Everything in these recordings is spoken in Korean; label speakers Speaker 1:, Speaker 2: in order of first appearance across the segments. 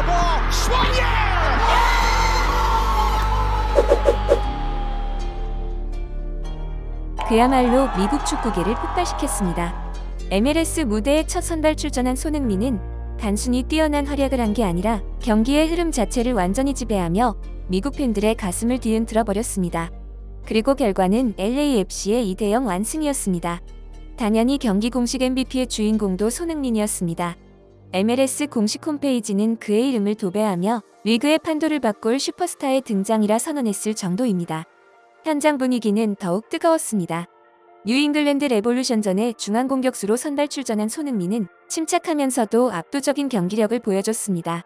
Speaker 1: the ball.
Speaker 2: 그야말로 미국 축구계를 폭발시켰습니다. MLS 무대에 첫 선발 출전한 손흥민은 단순히 뛰어난 활약을 한 게 아니라 경기의 흐름 자체를 완전히 지배하며 미국 팬들의 가슴을 뒤흔들어 버렸습니다. 그리고 결과는 LAFC의 2대0 완승이었습니다. 당연히 경기 공식 MVP의 주인공도 손흥민이었습니다. MLS 공식 홈페이지는 그의 이름을 도배하며 리그의 판도를 바꿀 슈퍼스타의 등장이라 선언했을 정도입니다. 현장 분위기는 더욱 뜨거웠습니다. 뉴잉글랜드 레볼루션전에 중앙 공격수로 선발 출전한 손흥민은 침착하면서도 압도적인 경기력을 보여줬습니다.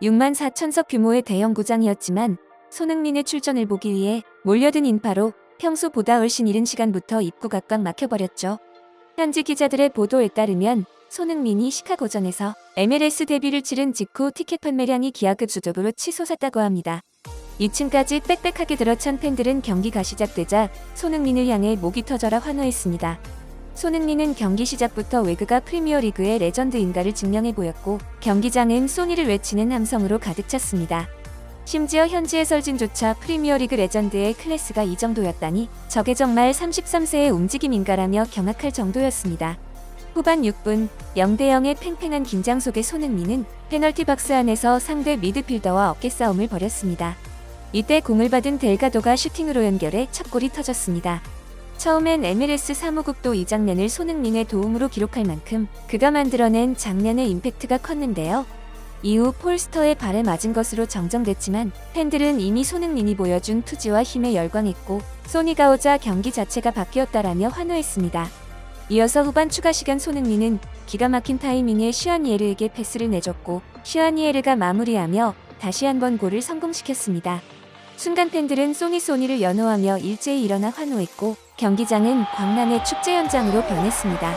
Speaker 2: 6만 4천석 규모의 대형 구장이었지만 손흥민의 출전을 보기 위해 몰려든 인파로 평소보다 훨씬 이른 시간부터 입구가 꽉 막혀버렸죠. 현지 기자들의 보도에 따르면 손흥민이 시카고전에서 MLS 데뷔를 치른 직후 티켓 판매량이 기하급수적으로 치솟았다고 합니다. 2층까지 빽빽하게 들어찬 팬들은 경기가 시작되자 손흥민을 향해 목이 터져라 환호했습니다. 손흥민은 경기 시작부터 외그가 프리미어리그의 레전드인가를 증명해 보였고 경기장은 소니를 외치는 함성으로 가득 찼습니다. 심지어 현지 해설진조차 프리미어리그 레전드의 클래스가 이 정도였다니 저게 정말 33세의 움직임인가라며 경악할 정도였습니다. 후반 6분 0대0의 팽팽한 긴장 속에 손흥민은 페널티 박스 안에서 상대 미드필더와 어깨 싸움을 벌였습니다. 이때 공을 받은 델가도가 슈팅으로 연결해 첫 골이 터졌습니다. 처음엔 MLS 사무국도 이 장면을 손흥민의 도움으로 기록할 만큼 그가 만들어낸 장면의 임팩트가 컸는데요. 이후 폴스터의 발에 맞은 것으로 정정됐지만 팬들은 이미 손흥민이 보여준 투지와 힘에 열광했고 소니가 오자 경기 자체가 바뀌었다라며 환호했습니다. 이어서 후반 추가 시간 손흥민은 기가 막힌 타이밍에 슈아니에르에게 패스를 내줬고 슈아니에르가 마무리하며 다시 한번 골을 성공시켰습니다. 순간 팬들은 소니 소니를 연호하며 일제히 일어나 환호했고 경기장은 광란의 축제 현장으로 변했습니다.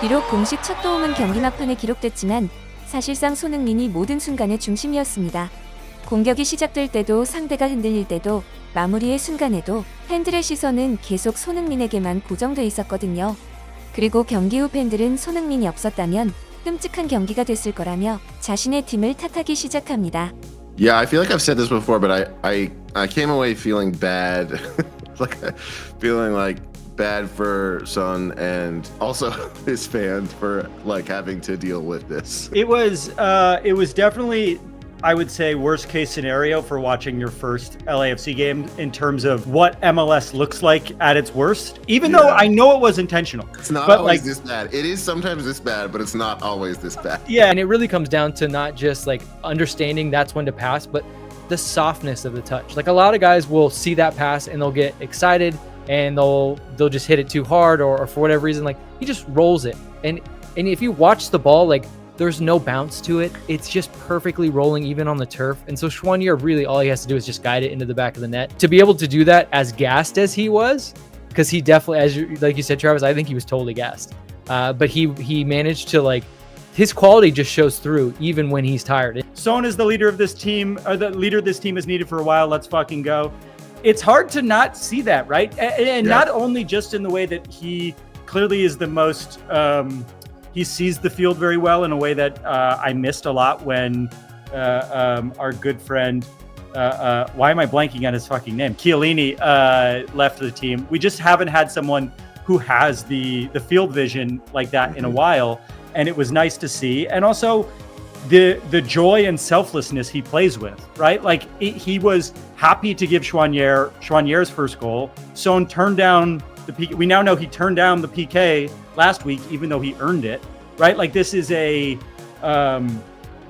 Speaker 2: 비록 공식 첫 도움은 경기 막판에 기록됐지만 사실상 손흥민이 모든 순간의 중심이었습니다. 공격이 시작될 때도 상대가 흔들릴 때도 마무리의 순간에도 팬들의 시선은 계속 손흥민에게만 고정돼 있었거든요. 그리고 경기 후 팬들은 손흥민이 없었다면 끔찍한 경기가 됐을 거라며 자신의 팀을 탓하기 시작합니다.
Speaker 3: Yeah, I feel like I've said this before, but I I, I came away feeling bad, like feeling like bad for Son and also his fans for like having to deal with this.
Speaker 4: It was uh, it was definitely I would say worst case scenario for watching your first LAFC game in terms of what MLS looks like at its worst. Even though I know it was intentional.
Speaker 3: It's not
Speaker 4: But,
Speaker 3: always
Speaker 4: like-
Speaker 3: this bad. It is sometimes this bad, but it's not always this bad.
Speaker 4: Yeah,
Speaker 5: And it really comes down to not just like understanding that's when to pass, but the softness of the touch. Like a lot of guys will see that pass and they'll get excited and they'll they'll just hit it too hard or, or for whatever reason, like he just rolls it. And and if you watch the ball, like there's no bounce to it. It's just perfectly rolling even on the turf. And so Schwanier really all he has to do is just guide it into the back of the net. To be able to do that as gassed as he was, because he definitely, as you like you said, Travis, I think he was totally gassed. Uh, but he he managed to like his quality just shows through even when he's tired.
Speaker 4: Son is the leader of this team, or the leader of this team is needed for a while. Let's fucking go. It's hard to not see that, right? And, and
Speaker 3: Yeah.
Speaker 4: not only just in the way that he clearly is the most, um, he sees the field very well in a way that uh, I missed a lot when uh, um, our good friend, uh, uh, why am I blanking on his fucking name? Chiellini uh, left the team. We just haven't had someone who has the the field vision like that in a while, and it was nice to see. And also, the the joy and selflessness he plays with, right? Like it, he was happy to give Schwanier Schwanier's first goal. Son turned down the PK. We now know he turned down the PK last week, even though he earned it, right? Like this is a um,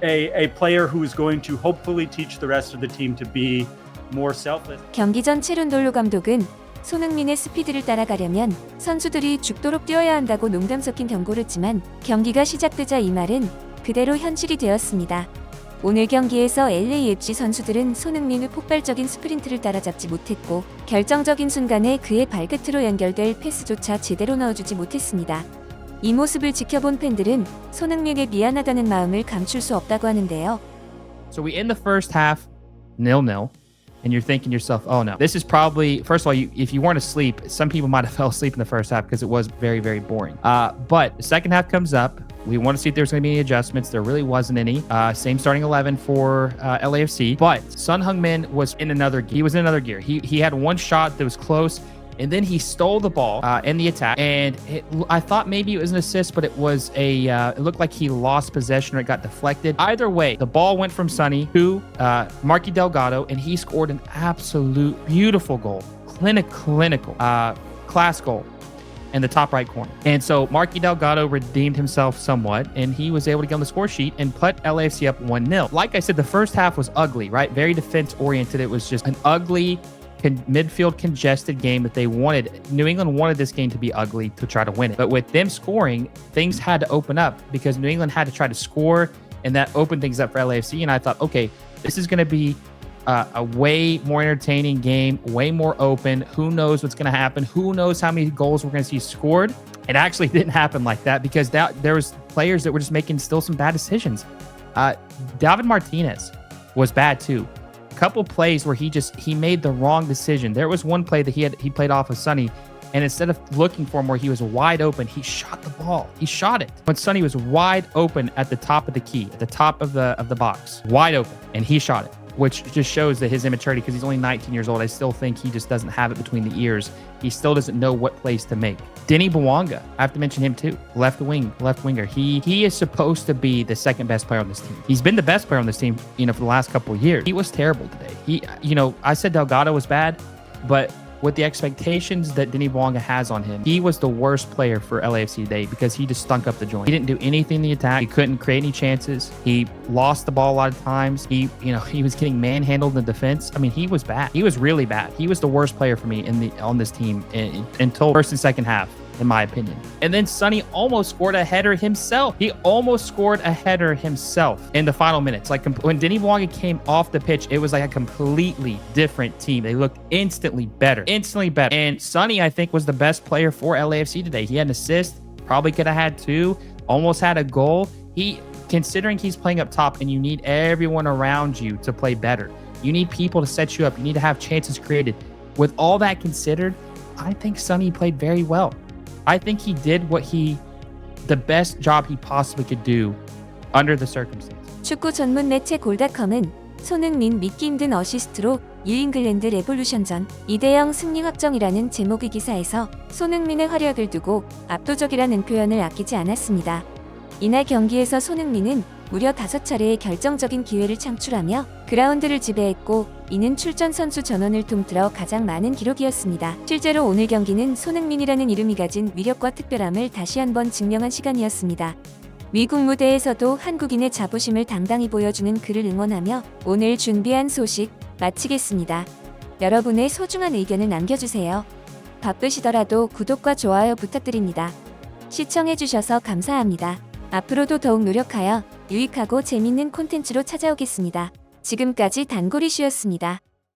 Speaker 4: a a player who is going to hopefully teach the rest of the team to be more selfless.
Speaker 2: 경기 전 체룬돌로 감독은 손흥민의 스피드를 따라가려면 선수들이 죽도록 뛰어야 한다고 농담 섞인 경고를 했지만 경기가 시작되자 이 말은 그대로 현실이 되었습니다. 오늘 경기에서 LAFC 선수들은 손흥민의 폭발적인 스프린트를 따라잡지 못했고 결정적인 순간에 그의 발끝으로 연결될 패스조차 제대로 넣어주지 못했습니다. 이 모습을 지켜본 팬들은 손흥민에 미안하다는 마음을 감출 수 없다고 하는데요.
Speaker 6: So we end the first half nil nil, and you're thinking to yourself, "Oh no, this is probably." First of all, you, if you weren't asleep, some people might have fell asleep in the first half because it was very very boring. Uh, but the second half comes up, We want to see if there's going to be any adjustments. There really wasn't any. Uh, same starting 11 for uh, LAFC. But Sun Heung-min was in another. Gear. He was in another gear. He he had one shot that was close. And then he stole the ball uh, in the attack, and it, I thought maybe it was an assist, but it was a. Uh, it looked like he lost possession or it got deflected. Either way, the ball went from Sonny to uh, Marky Delgado, and he scored an absolute beautiful goal, clinic, clinical, uh, class goal in the top right corner. And so Marky Delgado redeemed himself somewhat, and he was able to get on the score sheet and put LAFC up 1 0. Like I said, the first half was ugly, right? Very defense oriented. It was just an ugly, con- midfield congested game that they wanted. New England wanted this game to be ugly to try to win it. But with them scoring, things had to open up because New England had to try to score, and that opened things up for LAFC. And I thought, okay, this is going to be uh, a way more entertaining game, way more open. Who knows what's going to happen? Who knows how many goals we're going to see scored? It actually didn't happen like that because that there was players that were just making still some bad decisions. Uh, David Martinez was bad too. A couple plays where he just he made the wrong decision. There was one play that he had he played off of Sonny, and instead of looking for him where he was wide open, he shot the ball. He shot it when Sonny was wide open at the top of the key, at the top of the of the box, wide open, and he shot it which just shows that his immaturity because he's only 19 years old. I still think he just doesn't have it between the ears. He still doesn't know what plays to make. Denny Bawanga, I have to mention him too. Left wing, left winger. He he is supposed to be the second best player on this team. He's been the best player on this team, you know, for the last couple years. He was terrible today. He, you know, I said Delgado was bad, but with the expectations that Denny Bwanga has on him, he was the worst player for LAFC today because he just stunk up the joint. He didn't do anything in the attack. He couldn't create any chances. He lost the ball a lot of times. He, you know, he was getting manhandled in the defense. I mean, he was bad. He was really bad. He was the worst player for me in the on this team in, until first and second half in my opinion. And then Sonny almost scored a header himself. He almost scored a header himself in the final minutes. Like when Denny Bwanga came off the pitch, it was like a completely different team. They looked instantly better, instantly better. And Sonny, I think, was the best player for LAFC today. He had an assist, probably could have had two, almost had a goal. He, considering he's playing up top and you need everyone around you to play better, you need people to set you up, you need to have chances created. With all that considered, I think Sonny played very well. I think he did what he, the best job he possibly could do under the circumstances.
Speaker 2: 축구 전문 매체 골닷컴은 손흥민 믿기 힘든 어시스트로 뉴잉글랜드 레볼루션전 2대0 승리 확정이라는 제목의 기사에서 손흥민의 활약을 두고 압도적이라는 표현을 아끼지 않았습니다. 이날 경기에서 손흥민은 무려 5차례의 결정적인 기회를 창출하며 그라운드를 지배했고 이는 출전 선수 전원을 통틀어 가장 많은 기록이었습니다. 실제로 오늘 경기는 손흥민이라는 이름이 가진 위력과 특별함을 다시 한번 증명한 시간이었습니다. 미국 무대에서도 한국인의 자부심을 당당히 보여주는 그를 응원하며 오늘 준비한 소식 마치겠습니다. 여러분의 소중한 의견을 남겨주세요. 바쁘시더라도 구독과 좋아요 부탁드립니다. 시청해주셔서 감사합니다. 앞으로도 더욱 노력하여 유익하고 재밌는 콘텐츠로 찾아오겠습니다. 지금까지 단골이슈였습니다.